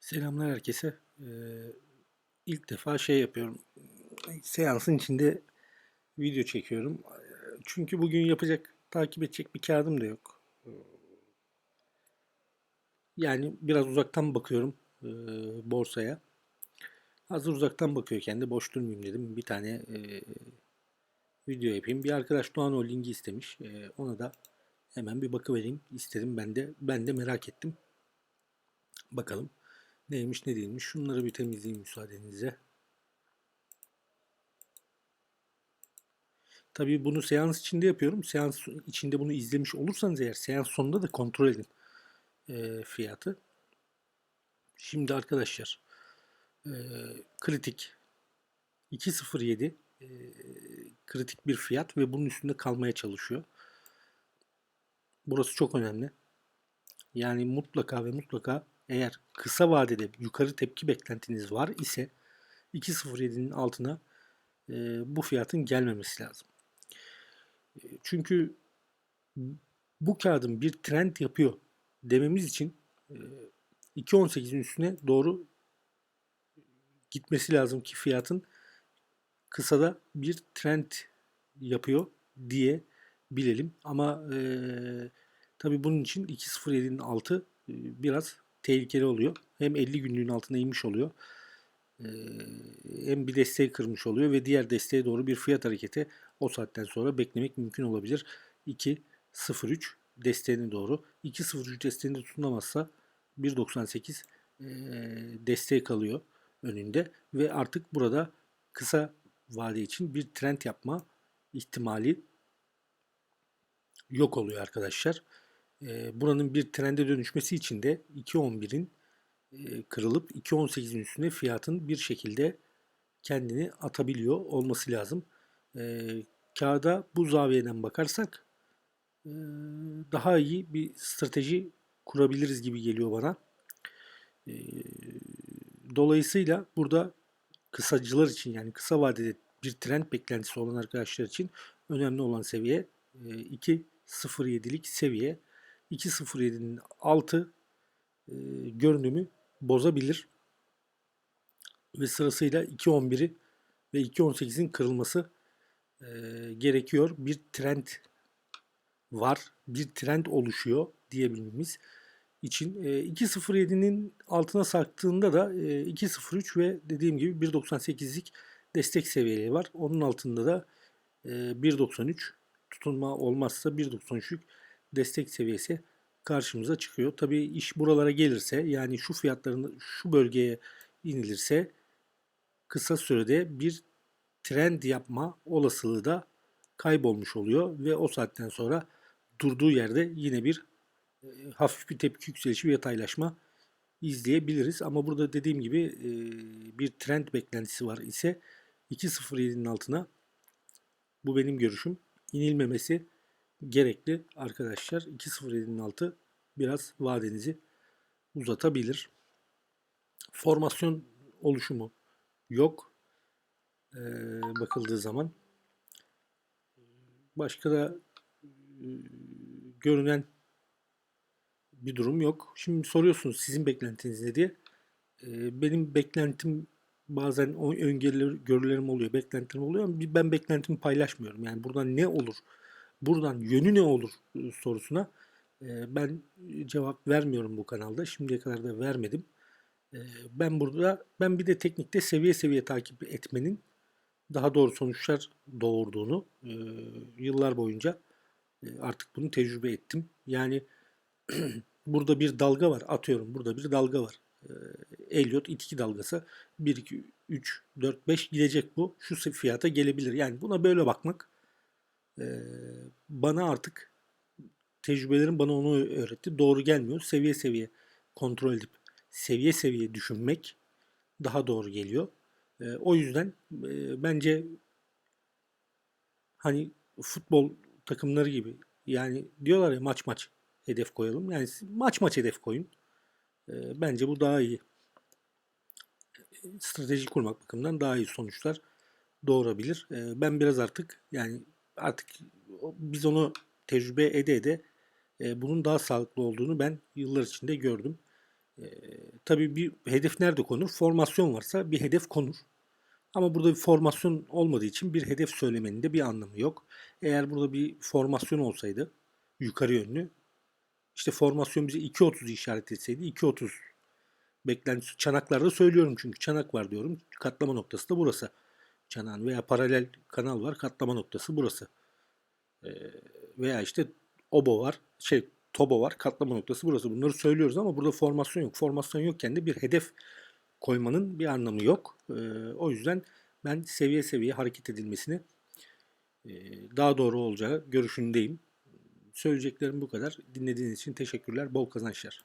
Selamlar herkese. Ee, ilk defa şey yapıyorum. Seansın içinde video çekiyorum. Çünkü bugün yapacak, takip edecek bir kağıdım da yok. Yani biraz uzaktan bakıyorum e, borsaya. Hazır uzaktan bakıyorken de boş durmayayım dedim. Bir tane e, video yapayım. Bir arkadaş Doğan Holding'i istemiş. E, ona da hemen bir bakıvereyim istedim. Ben de ben de merak ettim. Bakalım. Neymiş ne değilmiş. Şunları bir temizleyeyim müsaadenizle. Tabii bunu seans içinde yapıyorum. Seans içinde bunu izlemiş olursanız eğer seans sonunda da kontrol edin e, fiyatı. Şimdi arkadaşlar e, kritik 2.07 e, kritik bir fiyat ve bunun üstünde kalmaya çalışıyor. Burası çok önemli. Yani mutlaka ve mutlaka eğer kısa vadede yukarı tepki beklentiniz var ise 2.07'nin altına e, bu fiyatın gelmemesi lazım. Çünkü bu kağıdın bir trend yapıyor dememiz için e, 2.18'in üstüne doğru gitmesi lazım ki fiyatın kısada bir trend yapıyor diye bilelim. Ama e, tabi bunun için 2.07'nin altı biraz tehlikeli oluyor. Hem 50 günlüğün altına inmiş oluyor. Hem bir desteği kırmış oluyor ve diğer desteğe doğru bir fiyat hareketi o saatten sonra beklemek mümkün olabilir. 2.03 desteğine doğru. 2.03 desteğinde tutunamazsa 1.98 e, desteği kalıyor önünde ve artık burada kısa vade için bir trend yapma ihtimali yok oluyor arkadaşlar. E, buranın bir trende dönüşmesi için de 2.11'in e, kırılıp 2.18'in üstüne fiyatın bir şekilde kendini atabiliyor olması lazım. E, kağıda bu zaviyeden bakarsak e, daha iyi bir strateji kurabiliriz gibi geliyor bana. E, dolayısıyla burada kısacılar için yani kısa vadede bir trend beklentisi olan arkadaşlar için önemli olan seviye e, 2.07'lik seviye. 2.07'nin altı e, görünümü bozabilir. Ve sırasıyla 2.11'i ve 2.18'in kırılması e, gerekiyor. Bir trend var. Bir trend oluşuyor diyebilmemiz için. E, 2.07'nin altına sarktığında da e, 2.03 ve dediğim gibi 1.98'lik destek seviyeleri var. Onun altında da e, 1.93 tutunma olmazsa 1.93'lük destek seviyesi karşımıza çıkıyor. Tabii iş buralara gelirse yani şu fiyatların şu bölgeye inilirse kısa sürede bir trend yapma olasılığı da kaybolmuş oluyor ve o saatten sonra durduğu yerde yine bir e, hafif bir tepki yükselişi ve yataylaşma izleyebiliriz. Ama burada dediğim gibi e, bir trend beklentisi var ise 2.07'nin altına bu benim görüşüm inilmemesi gerekli arkadaşlar. 2.07'nin altı biraz vadenizi uzatabilir. Formasyon oluşumu yok. Ee, bakıldığı zaman. Başka da e, görünen bir durum yok. Şimdi soruyorsunuz sizin beklentiniz ne diye. Ee, benim beklentim bazen öngörülerim oluyor, beklentilerim oluyor ama ben beklentimi paylaşmıyorum. Yani buradan ne olur, buradan yönü ne olur e, sorusuna ben cevap vermiyorum bu kanalda. Şimdiye kadar da vermedim. Ben burada, ben bir de teknikte seviye seviye takip etmenin daha doğru sonuçlar doğurduğunu yıllar boyunca artık bunu tecrübe ettim. Yani burada bir dalga var. Atıyorum burada bir dalga var. Elliot 2 dalgası 1 2 3 4 5 gidecek bu. Şu fiyata gelebilir. Yani buna böyle bakmak bana artık tecrübelerim bana onu öğretti. Doğru gelmiyor. Seviye seviye kontrol edip seviye seviye düşünmek daha doğru geliyor. o yüzden bence hani futbol takımları gibi yani diyorlar ya maç maç hedef koyalım. Yani maç maç hedef koyun. bence bu daha iyi. Strateji kurmak bakımından daha iyi sonuçlar doğurabilir. ben biraz artık yani artık biz onu tecrübe ede ede e, bunun daha sağlıklı olduğunu ben yıllar içinde gördüm. Tabii bir hedef nerede konur? Formasyon varsa bir hedef konur. Ama burada bir formasyon olmadığı için bir hedef söylemenin de bir anlamı yok. Eğer burada bir formasyon olsaydı yukarı yönlü işte formasyon bize 2.30'u işaret etseydi 2.30 beklentisi çanaklarda söylüyorum çünkü çanak var diyorum. Katlama noktası da burası. Çanağın veya paralel kanal var. Katlama noktası burası. Ee, veya işte obo var. Şey tobo var. Katlama noktası burası. Bunları söylüyoruz ama burada formasyon yok. Formasyon yokken de bir hedef koymanın bir anlamı yok. Ee, o yüzden ben seviye seviye hareket edilmesini e, daha doğru olacağı görüşündeyim. Söyleyeceklerim bu kadar. Dinlediğiniz için teşekkürler. Bol kazançlar.